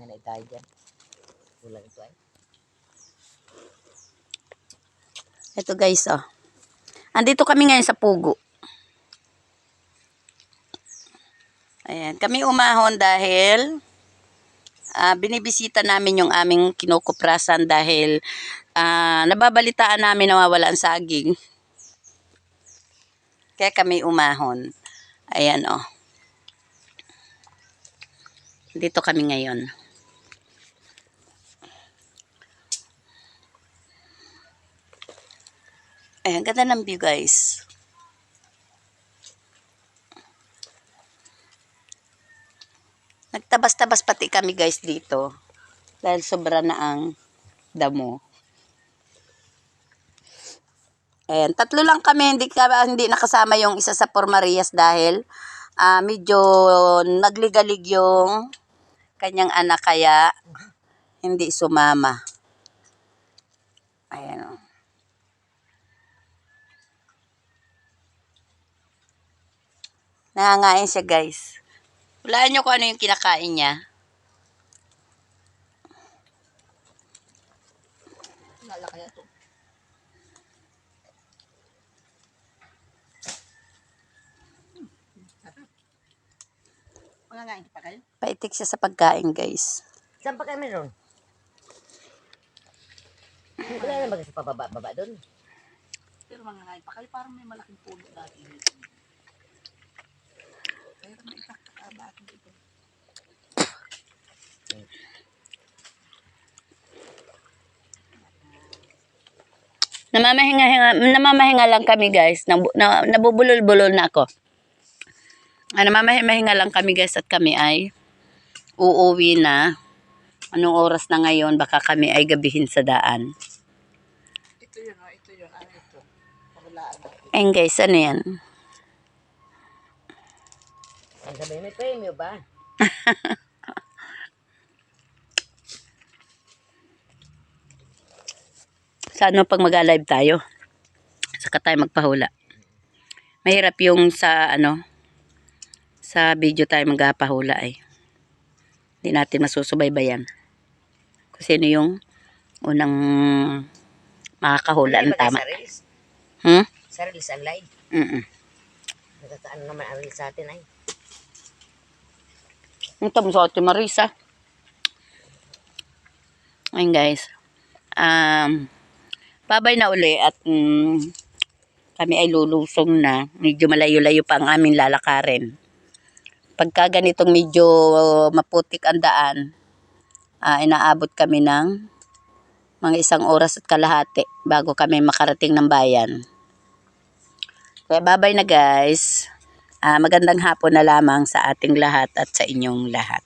Na tayo dyan. Kulang ito ay. Ito guys, oh. Andito kami ngayon sa Pugo. Ayan, kami umahon dahil ah, binibisita namin yung aming kinukuprasan dahil ah, nababalitaan namin nawawala ang saging. Kaya kami umahon. Ayan, oh. Dito kami ngayon. Ayan, ganda ng view guys. Nagtabas-tabas pati kami guys dito. Dahil sobra na ang damo. Ayan, tatlo lang kami, hindi, hindi nakasama yung isa sa Formarias dahil ah, medyo nagligalig yung kanyang anak kaya hindi sumama. Ayan oh. o. Nangangain siya guys. Hulaan nyo kung ano yung kinakain niya. Lala kaya ito. Mga ngain pa kayo? Paitik siya sa pagkain guys. Saan pa kayo meron? Wala na ba kasi pababa-baba doon? Pero mga ngayon pa kayo, parang may malaking puno dati. Pero may dito. Namamahinga, namamahinga lang kami guys. Nabu, na, nabubulol-bulol na ako. Ah, namamahinga lang kami guys at kami ay uuwi na. Anong oras na ngayon? Baka kami ay gabihin sa daan. Ito yun, oh, ito yun, ano ito? Pahulaan natin. Ayun guys, ano yan? Ang sabi, may premyo ba? Sa ano pag mag-live tayo? Saka tayo magpahula. Mahirap yung sa ano, sa video tayo magpahula ay. Hindi natin masusubaybayan. Kung sino yung unang makakahula ng tama. Sa? Hmm? Sa reels ang live. Mm Natataan naman ang reels sa atin ay. Ito mo sa Ate Marisa. Ayun guys. Um, babay na uli at mm, kami ay lulusong na. Medyo malayo-layo pa ang aming lalakarin. Pagka ganitong medyo maputik ang daan, ah, inaabot kami ng mga isang oras at kalahati bago kami makarating ng bayan. Kaya babay na guys. Ah, magandang hapon na lamang sa ating lahat at sa inyong lahat.